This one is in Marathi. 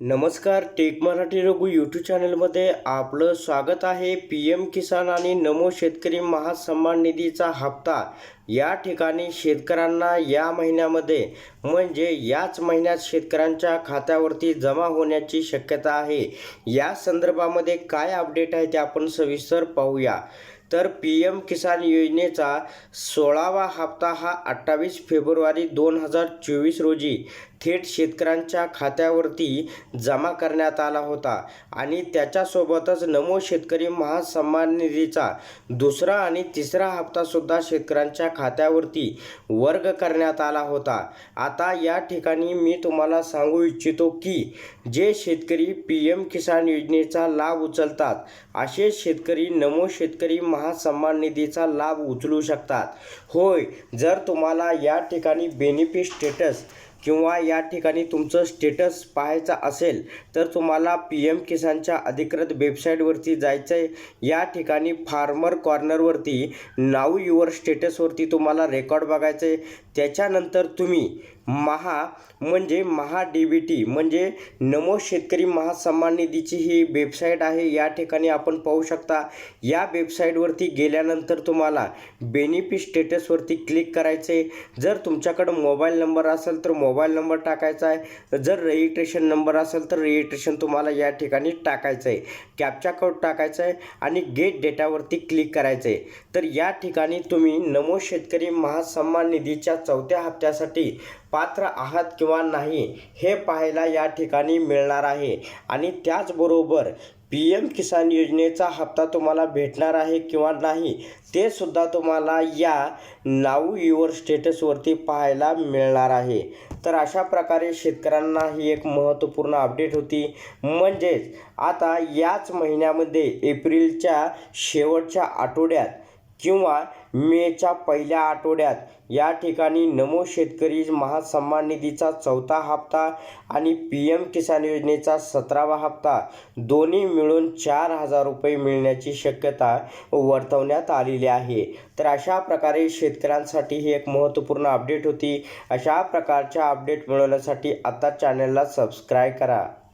नमस्कार टेक मराठी रघु यूट्यूब चॅनलमध्ये आपलं स्वागत आहे. पी एम किसान आणि नमो शेतकरी महासन्मान निधीचा हप्ता या ठिकाणी शेतकऱ्यांना या महिन्यामध्ये म्हणजे याच महिन्यात शेतकऱ्यांच्या खात्यावरती जमा होण्याची शक्यता आहे. या संदर्भामध्ये काय अपडेट आहे ते आपण सविस्तर पाहूया. तर पी एम किसान योजनेचा सोळावा हप्ता हा अठ्ठावीस फेब्रुवारी दोन हजार चोवीस रोजी थेट शेतकऱ्यांच्या खात्यावरती जमा करण्यात आला होता आणि त्याच्यासोबतच नमो शेतकरी महासन्मान निधीचा दुसरा आणि तिसरा हप्तासुद्धा शेतकऱ्यांच्या खात्यावरती वर्ग करण्यात आला होता. आता या ठिकाणी मी तुम्हाला सांगू इच्छितो की जे शेतकरी पी एम किसान योजनेचा लाभ उचलतात असे शेतकरी नमो शेतकरी महासन्मान निधीचा लाभ उचलू शकतात. होय जर तुम्हाला या ठिकाणी बेनिफिट स्टेटस किंवा या ठिकाणी तुमचं स्टेटस पाहायचा असेल तर तुम्हाला पी एम किसानच्या अधिकृत वेबसाईटवरती जायचं आहे या ठिकाणी फार्मर कॉर्नरवरती नाव युअर स्टेटसवरती तुम्हाला रेकॉर्ड बघायचं आहे त्याच्यानंतर तुम्ही महा म्हणजे महा डी बी टी म्हणजे नमो शेतकरी महासन्मान निधीची ही वेबसाईट आहे. या ठिकाणी आपण पाहू शकता या वेबसाईटवरती गेल्यानंतर तुम्हाला बेनिफिट स्टेटसवरती क्लिक करायचे. आहे जर तुमच्याकडं मोबाईल नंबर असेल तर मोबाईल नंबर टाकायचा आहे. जर रजिस्ट्रेशन नंबर असेल तर रजिस्ट्रेशन तुम्हाला या ठिकाणी टाकायचं आहे कॅपचा कोड टाकायचा आहे आणि गेट डेटावरती क्लिक करायचं आहे तर या ठिकाणी तुम्ही नमो शेतकरी महासन्मान निधीच्या चौथ्या हप्त्यासाठी पात्र आहात किंवा नाही हे पाहायला या ठिकाणी मिळणार आहे. आणि त्याचबरोबर पी एम किसान योजनेचा हप्ता तुम्हाला भेटणार आहे किंवा नाही ते सुद्धा तुम्हाला या नाऊ युअर स्टेटसवरती पाहायला मिळणार आहे. तर अशा प्रकारे शेतकऱ्यांना ही एक महत्त्वपूर्ण अपडेट होती. म्हणजेच आता याच महिन्यामध्ये एप्रिलच्या शेवटच्या आठवड्यात किंवा मेच्या पहिल्या आठवड्यात. या ठिकाणी नमो शेतकरी महासन्मान निधीचा चौथा हप्ता आणि पी एम किसान योजनेचा सतरावा हप्ता. दोन्ही मिळून चार हजार रुपये मिळण्याची शक्यता वर्तवण्यात आलेली आहे. तर अशा प्रकारे शेतकऱ्यांसाठी ही एक महत्त्वपूर्ण अपडेट होती. अशा प्रकारच्या अपडेट मिळवण्यासाठी आता चॅनलला सबस्क्राईब करा.